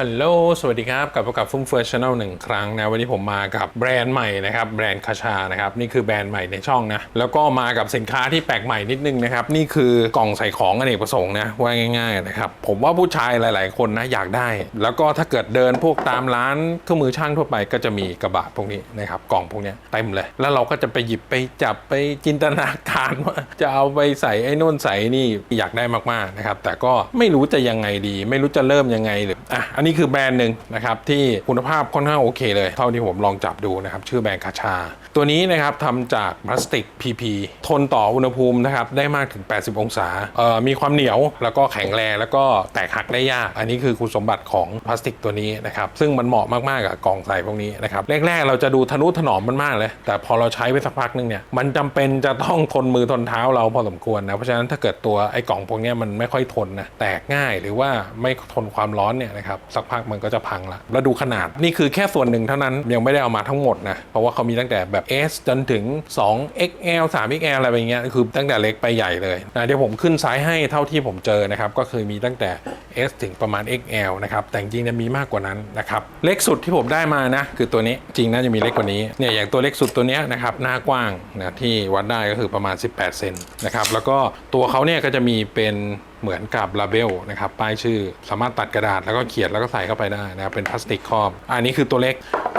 ฮัลโหล สวัสดีครับ กลับมากับฟุ้งเฟือยชาแนลหนึ่งครั้งนะ วันนี้ผมมากับแบรนด์ใหม่นะครับ แบรนด์คาชานะครับ นี่คือแบรนด์ใหม่ในช่องนะ แล้วก็มากับสินค้าที่แปลกใหม่นิดนึงนะครับ นี่คือกล่องใส่ของอเนกประสงค์นะ ว่าง่ายๆนะครับ ผมว่าผู้ชายหลายๆ คนนะอยากได้ แล้วก็ถ้าเกิดเดินพวกตามร้านเครื่องมือช่างทั่วไปก็จะมีกระบะพวกนี้นะครับ กล่องพวกนี้เต็มเลย แล้วเราก็จะไปหยิบไปจับไปจินตนาการว่าจะเอาไปใส่ไอ้โน่นใส่นี่อยากได้มากๆนะครับ แต่ก็ไม่รู้จะยังไงดี ไม่รู้จะเริ่มยังไงหรืออะอันนี้คือแบรนด์หนึ่งนะครับที่คุณภาพค่อนข้างโอเคเลย เท่าที่ผมลองจับดูนะครับ ชื่อแบรนด์คาชา ตัวนี้นะครับทำจากพลาสติก PP ทนต่ออุณหภูมินะครับได้มากถึง 80 องศาเอ่อมีความเหนียวแล้วก็แข็งแรงแล้วก็แตกหักได้ยาก อันนี้คือคุณสมบัติของพลาสติกตัวนี้นะครับซึ่งมันเหมาะมากๆกับกล่องใส่พวกนี้นะครับแรกๆ เราจะดูทะนุถนอมมันมากเลย แต่พอเราใช้ไปสักพักนึงเนี่ยมันจำเป็นจะต้องทนมือทนเท้าเราพอสมควรนะเพราะฉะนั้นถ้าเกิดตัวไอ้กล่องพวกนี้มันไม่ค่อยทนนะแตกง่ายหรือว่าไม่ทนความร้อนเนี่ยนะครับสักพักมันก็จะพังละแล้วดูขนาดนี่คือแค่ส่วนหนึ่งเท่านั้นยังไม่ได้เอามาทั้งหมดนะ เพราะว่าเขามีตั้งแต่แบบ S จนถึง 2XL 3XL อะไรแบบเงี้ยคือตั้งแต่เล็กไปใหญ่เลยนะเดี๋ยวผมขึ้นไซส์ให้เท่าที่ผมเจอนะครับก็คือมีตั้งแต่ S ถึงประมาณ XL นะครับแต่จริงๆเนี่ยมีมากกว่านั้นนะครับเล็กสุดที่ผมได้มานะคือตัวนี้จริงน่าจะมีเล็กกว่านี้เนี่ยอย่างตัวเล็กสุดตัวนี้นะครับหน้ากว้างนะที่วัดได้ก็คือประมาณ 18 เซนนะครับแล้วก็ตัวเขาเนี่ยก็จะมีเป็นเหมือนกับลาเบลนะครับป้ายชื่อสามารถตัดกระดาษแล้วก็เขียนแล้วก็ใส่เข้าไปได้นะครับเป็นพลาสติกครอบ อันนี้คือตัวเล็ก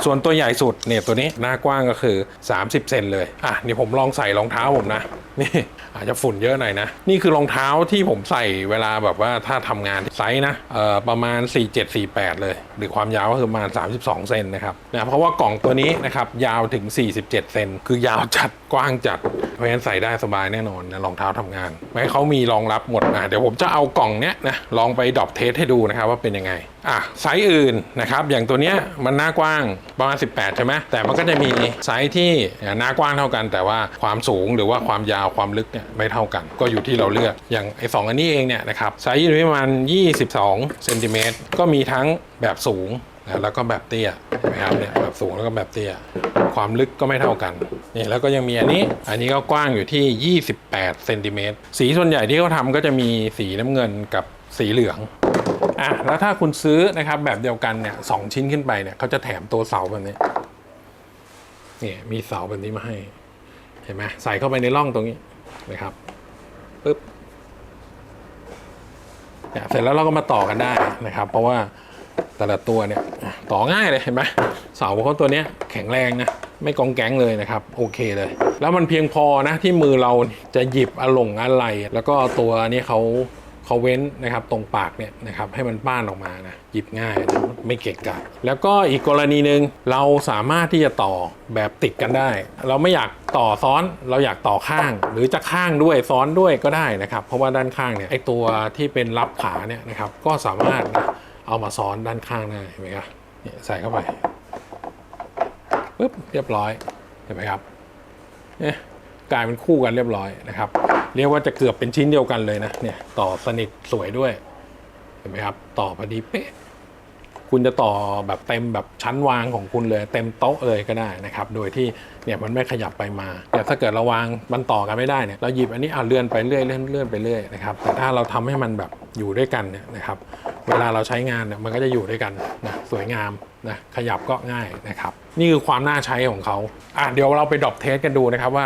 ส่วนตัวใหญ่สุดเนี่ยตัวนี้หน้ากว้างก็คือ 30 เซนเลย อะนี่ผมลองใส่รองเท้าผมนะ นี่อาจจะฝุ่นเยอะหน่อยนะ นี่คือรองเท้าที่ผมใส่เวลาแบบว่าถ้าทำงานไซส์นะเอ่อประมาณ 4748 เลย หรือความยาวก็คือประมาณ 32 เซนนะครับนะเพราะว่ากล่องตัวนี้นะครับยาวถึง 47 เซนคือยาวจัดกว้างจัด เพราะฉะนั้นใส่ได้สบายแน่นอนนะรองเท้าทำงานไม่ให้เขามีรองรับหมดนะเดี๋ยวผมจะเอากล่องเนี้ยนะลองไปดรอปเทสให้ดูนะครับว่าเป็นยังไงอะไซส์อื่นนะครับอย่างตัวเนี้ยมันหน้ากว้างประมาณ 18 ใช่ไหมแต่มันก็จะมีไซส์ที่หน้ากว้างเท่ากัน แต่ว่าความสูงหรือว่าความยาวความลึกเนี่ยไม่เท่ากัน ก็อยู่ที่เราเลือกอย่างไอ้สองอันนี้เองเนี่ยนะครับไซส์อยู่ที่ประมาณ 22เซนติเมตรก็มีทั้งแบบสูงแล้วก็แบบเตี้ยนไหมครับเนี่ยแบบสูงแล้วก็แบบเตี้ย ความลึกก็ไม่เท่ากันนี่แล้วก็ยังมีอันนี้ อันนี้ก็กว้างอยู่ที่ 28เซนติเมตรสีส่วนใหญ่ที่เขาทำก็จะมีสีน้ำเงินกับสีเหลือง อะแล้วถ้าคุณซื้อนะครับแบบเดียวกันเนี่ยสองชิ้นขึ้นไปเนี่ยเขาจะแถมตัวเสาแบบนี้นี่ยมีเสาแบบนี้มาให้ เห็นไหมใส่เข้าไปในร่องตรงนี้นะครับปึ๊บเนี่ยเสร็จแล้วเราก็มาต่อกันได้นะครับ เพราะว่าแต่ละตัวเนี่ยต่อง่ายเลยเห็นไหมเสาเขาตัวเนี้ยแข็งแรงนะไม่กองแก๊งเลยนะครับ โอเคเลย แล้วมันเพียงพอนะที่มือเราจะหยิบอลงอะไร แล้วก็ตัวนี้เขา เขาเว้นนะครับตรงปากเนี่ยนะครับให้มันป้านออกมานะหยิบง่ายนะไม่เกะกะแล้วก็อีกกรณีหนึ่งเราสามารถที่จะต่อแบบติดกันได้ เราไม่อยากต่อซ้อนเราอยากต่อข้าง หรือจะข้างด้วยซ้อนด้วยก็ได้นะครับ เพราะว่าด้านข้างเนี่ยไอตัวที่เป็นรับขาเนี่ยนะครับก็สามารถนะเอามาซ้อนด้านข้างได้เห็นไหมครับเนี่ยใส่เข้าไปปึ๊บเรียบร้อยเห็นไหมครับเนี่ยกลายเป็นคู่กันเรียบร้อยนะครับ เรียกว่าจะเกือบเป็นชิ้นเดียวกันเลยนะเนี่ยต่อสนิทสวยด้วย เห็นไหมครับ ต่อพอดีเป๊ะคุณจะต่อแบบเต็มแบบชั้นวางของคุณเลยเต็มโต๊ะเลยก็ได้นะครับ โดยที่เนี่ยมันไม่ขยับไปมาแต่ถ้าเกิดเราวางมันต่อกันไม่ได้เนี่ยเราหยิบอันนี้อะเลื่อนไปเรื่อยเลื่อนเลื่อนไปเรื่อยนะครับแต่ถ้าเราทำให้มันแบบอยู่ด้วยกันเนี่ยนะครับ เวลาเราใช้งานเนี่ยมันก็จะอยู่ด้วยกันนะสวยงามนะขยับก็ง่ายนะครับ นี่คือความน่าใช้ของเขาอะเดี๋ยวเราไปดรอปเทสกันดูนะครับว่า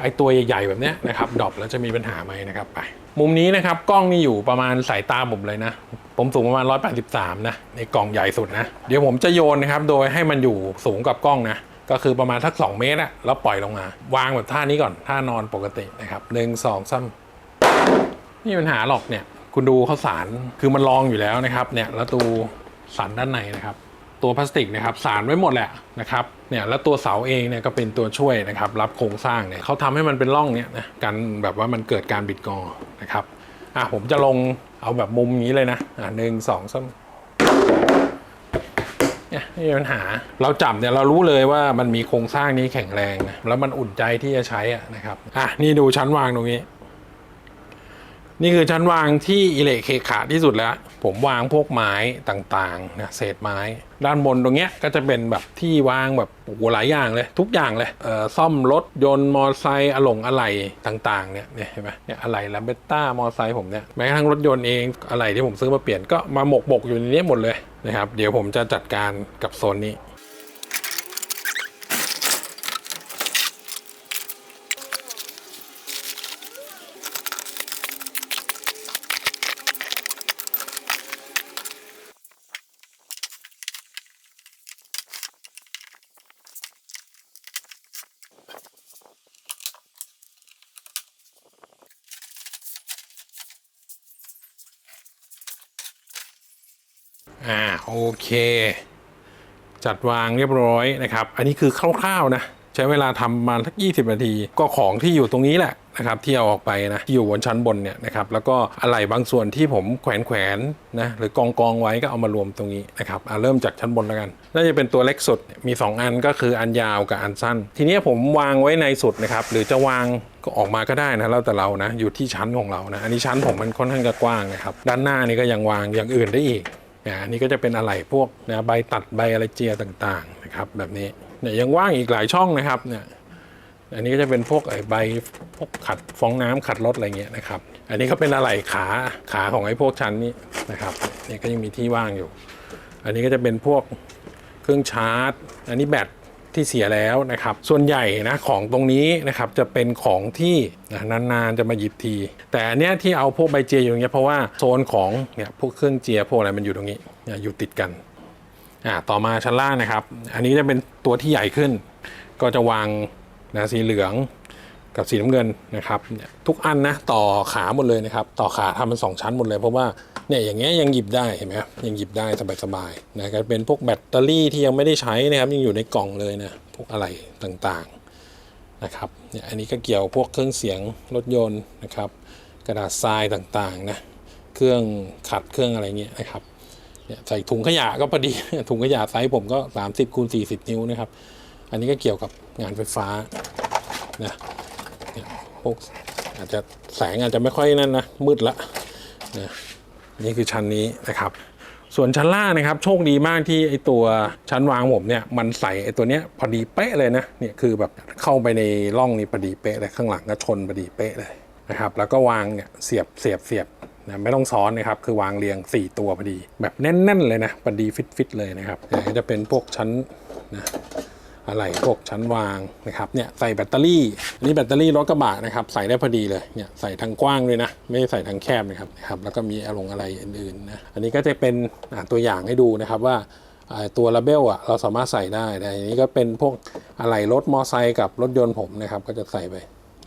ไอ้ตัวใหญ่ๆแบบเนี้ยนะครับดรอปแล้วจะมีปัญหาไหมนะครับไป มุมนี้นะครับกล้องนี่อยู่ประมาณสายตาผมเลยนะ ผมสูงประมาณ 183 นะในกล่องใหญ่สุดนะ เดี๋ยวผมจะโยนนะครับโดยให้มันอยู่สูงกับกล้องนะก็คือประมาณทัก 2 เมตรอะแล้วปล่อยลงมา วางแบบท่านี้ก่อนท่านอนปกตินะครับหนึ่งสองสามไม่ปัญหาหรอกเนี่ย คุณดูเขาสารคือมันรองอยู่แล้วนะครับเนี่ยแล้วตูสันด้านในนะครับ ตัวพลาสติกนะครับสารไว้หมดแหละนะครับเนี่ยแล้วตัวเสาเองเนี่ยก็เป็นตัวช่วยนะครับรับโครงสร้างเนี่ยเขาทำให้มันเป็นร่องเนี่ยนะกันแบบว่ามันเกิดการบิดงอนะครับอะผมจะลงเอาแบบมุมนี้เลยนะอะหนึ่งสองสามเนี่ยไม่มีปัญหาเราจับเนี่ยเรารู้เลยว่ามันมีโครงสร้างนี้แข็งแรงนะแล้วมันอุ่นใจที่จะใช้อะนะครับอะนี่ดูชั้นวางตรงนี้ นี่คือชั้นวางที่อิเล็กเคขาที่สุดแล้ว ผมวางพวกไม้ต่างๆนะเศษไม้ ด้านบนตรงเนี้ยก็จะเป็นแบบที่วางแบบโอ้โหหลายอย่างเลย ทุกอย่างเลยเอ่อซ่อมรถยนต์มอไซค์อะหลงอะไหล่ต่างๆเนี่ยเนี่ยเห็นไหมเนี่ยอะไหล่แลมเบต้ามอไซค์ผมเนี่ยแม้กระทั่งรถยนต์เองอะไหล่ที่ผมซื้อมาเปลี่ยนก็มาหมกบกอยู่ในนี้หมดเลยนะครับเดี๋ยวผมจะจัดการกับโซนนี้ อ่าโอเค จัดวางเรียบร้อยนะครับ อันนี้คือคร่าวๆนะ ใช้เวลาทำประมาณสัก 20 นาที ก็ของที่อยู่ตรงนี้แหละนะครับที่เอาออกไปนะที่อยู่บนชั้นบนเนี่ยนะครับแล้วก็อะไหล่บางส่วนที่ผมแขวนแขวนๆนะหรือกองกองๆไว้ก็เอามารวมตรงนี้นะครับอะเริ่มจากชั้นบนแล้วกัน น่าจะเป็นตัวเล็กสุดมี 2 อันก็คืออันยาวกับอันสั้น ทีนี้ผมวางไว้ในสุดนะครับหรือจะวางก็ออกมาก็ได้นะแล้วแต่เรานะอยู่ที่ชั้นของเรานะอันนี้ชั้นผมมันค่อนข้างจะกว้างนะครับด้านหน้านี่ก็ยังวางอย่างอื่นได้อีก นะอันนี้ก็จะเป็นอะไหล่พวกนะใบตัดใบอะไรเจียต่างๆนะครับแบบนี้เนี่ยยังว่างอีกหลายช่องนะครับเนี่ยอันนี้ก็จะเป็นพวกไอ้ใบพวกขัดฟองน้ำขัดรถอะไรเงี้ยนะครับ อันนี้ก็เป็นอะไหล่ขาขาของไอ้พวกชั้นนี้นะครับเนี่ยก็ยังมีที่ว่างอยู่ อันนี้ก็จะเป็นพวกเครื่องชาร์จ อันนี้แบต ที่เสียแล้วนะครับ ส่วนใหญ่นะของตรงนี้นะครับจะเป็นของที่นานๆจะมาหยิบที แต่อันเนี้ยที่เอาพวกใบเจียอยู่ตรงเนี้ยเพราะว่าโซนของเนี่ยพวกเครื่องเจียพวกอะไรมันอยู่ตรงนี้อยู่ติดกันอ่าต่อมาชั้นล่างนะครับ อันนี้จะเป็นตัวที่ใหญ่ขึ้น ก็จะวางนะสีเหลืองกับสีน้ำเงินนะครับ ทุกอันนะต่อขาหมดเลยนะครับ ต่อขาทำเป็นสองชั้นหมดเลยเพราะว่า เนี่ยอย่างเงี้ยยังหยิบได้เห็นไหมครับยังหยิบได้สบายๆนะก็เป็นพวกแบตเตอรี่ที่ยังไม่ได้ใช้นะครับยังอยู่ในกล่องเลยนะพวกอะไรต่างๆนะครับเนี่ยอันนี้ก็เกี่ยวพวกเครื่องเสียงรถยนต์นะครับ กระดาษทรายต่างๆนะเครื่องขัดเครื่องอะไรเงี้ยนะครับเนี่ยใส่ถุงขยะก็พอดีถุงขยะไซส์ผมก็ 30คูณ40 นิ้วนะครับ อันนี้ก็เกี่ยวกับงานไฟฟ้านะเนี่ยพวกอาจจะแสงอาจจะไม่ค่อยนั่นนะมืดละนะ นี่คือชั้นนี้นะครับ ส่วนชั้นล่างนะครับ โชคดีมากที่ไอตัวชั้นวางผมเนี่ยมันใส่ไอตัวเนี้ยพอดีเป๊ะเลยนะเนี่ยคือแบบเข้าไปในร่องนี้พอดีเป๊ะเลยข้างหลังก็ชนพอดีเป๊ะเลยนะครับ แล้วก็วางเนี่ยเสียบเสียบเสียบนะไม่ต้องซ้อนนะครับ คือวางเรียง 4 ตัวพอดี แบบแน่น ๆ เลยนะพอดีฟิตๆเลยนะครับจะเป็นพวกชั้นนะ อะไรพวกชั้นวางนะครับเนี่ยใส่แบตเตอรี่อันนี้แบตเตอรี่รถกระบะนะครับใส่ได้พอดีเลยเนี่ยใส่ทางกว้างเลยนะไม่ใส่ทางแคบนะครับนะครับแล้วก็มีอารมณ์อะไรอื่นๆนะอันนี้ก็จะเป็นตัวอย่างให้ดูนะครับว่าตัวลาเบลอะเราสามารถใส่ได้แต่อันนี้ก็เป็นพวกอะไหล่รถมอไซค์กับรถยนต์ผมนะครับก็จะใส่ไป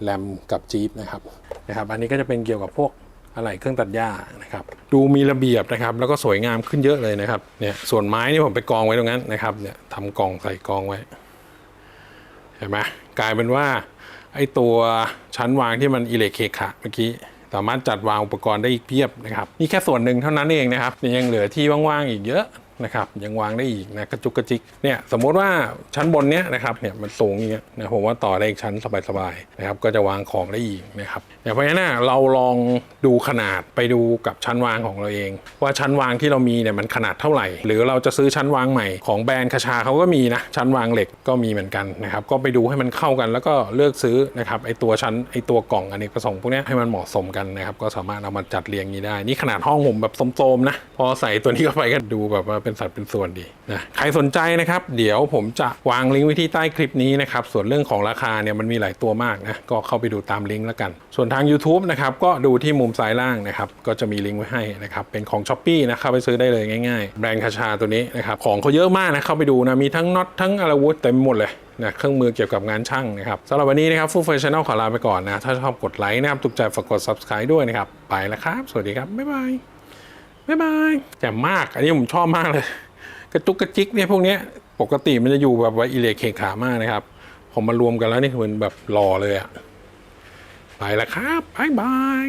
แรมกับจี๊ปนะครับนะครับอันนี้ก็จะเป็นเกี่ยวกับพวกอะไรเครื่องตัดหญ้านะครับดูมีระเบียบนะครับ แล้วก็สวยงามขึ้นเยอะเลยนะครับเนี่ยส่วนไม้นี่ผมไปกองไว้ตรงนั้นนะครับเนี่ยทำกองใส่กองไว้ เห็นไหมกลายเป็นว่าไอ้ตัวชั้นวางที่มันอิเล็กเคขะเมื่อกี้สามารถจัดวางอุปกรณ์ได้อีกเพียบนะครับนี่แค่ส่วนหนึ่งเท่านั้นเองนะครับยังเหลือที่ว่างๆอีกเยอะ นะครับยังวางได้อีกนะกระจุกกระจิกเนี่ยสมมติว่าชั้นบนเนี้ยนะครับเนี่ยมันสูงอย่างเงี้ยนะผมว่าต่อได้อีกชั้นสบายๆนะครับก็จะวางของได้อีกนะครับเนี่ยเพราะฉะนั้นะเราลองดูขนาดไปดูกับชั้นวางของเราเอง ว่าชั้นวางที่เรามีเนี่ยมันขนาดเท่าไหร่ หรือเราจะซื้อชั้นวางใหม่ของแบรนด์คาชาเขาก็มีนะชั้นวางเหล็กก็มีเหมือนกันนะครับก็ไปดูให้มันเข้ากันแล้วก็เลือกซื้อนะครับไอตัวชั้นไอตัวกล่องอเนกประสงค์พวกนี้ให้มันเหมาะสมกันนะครับก็สามารถเอามาจัดเรียงนี้ได้ นี่ขนาดห้องผมแบบโสมๆนะพอใส่ตัวนี้เข้าไปก็ดูแบบว่าเป็นสัดเป็นส่วนดีนะใครสนใจนะครับ เดี๋ยวผมจะวางลิงก์ไว้ที่ใต้คลิปนี้นะครับ ส่วนเรื่องของราคาเนี่ยมันมีหลายตัวมากนะก็เข้าไปดูตามลิงก์แล้วกัน ส่วนทาง YouTube นะครับก็ดูที่มุมซ้ายล่างนะครับก็จะมีลิงก์ไว้ให้นะครับเป็นของ s h อ p e e นะเข้าไปซื้อได้เลยง่ายๆ แบรนด์คาชาตัวนี้นะครับของเขาเยอะมากนะเข้าไปดูนะมีทั้งน็อตทั้งอะไรวุธเต็มหมดเลยนะเครื่องมือเกี่ยวกับงานช่างนะครับสำหรับวันนี้นะครับฟูเฟอร์ช n นลขอลาไปก่อนนะ ถ้าชอบกดไลค์นะครับถูกใจฝากกด subscribe ด้วยนะครับ ไปแล้วครับ สวัสดีครับ บ๊ายบาย บ๊ายบายแจ่มมากอันนี้ผมชอบมากเลย กระจุกกระจิกเนี่ยพวกเนี้ยปกติมันจะอยู่แบบว่าอิเล็กเคขามากนะครับผมมารวมกันแล้วนี่มันแบบหล่อเลยอะไปละครับบายบาย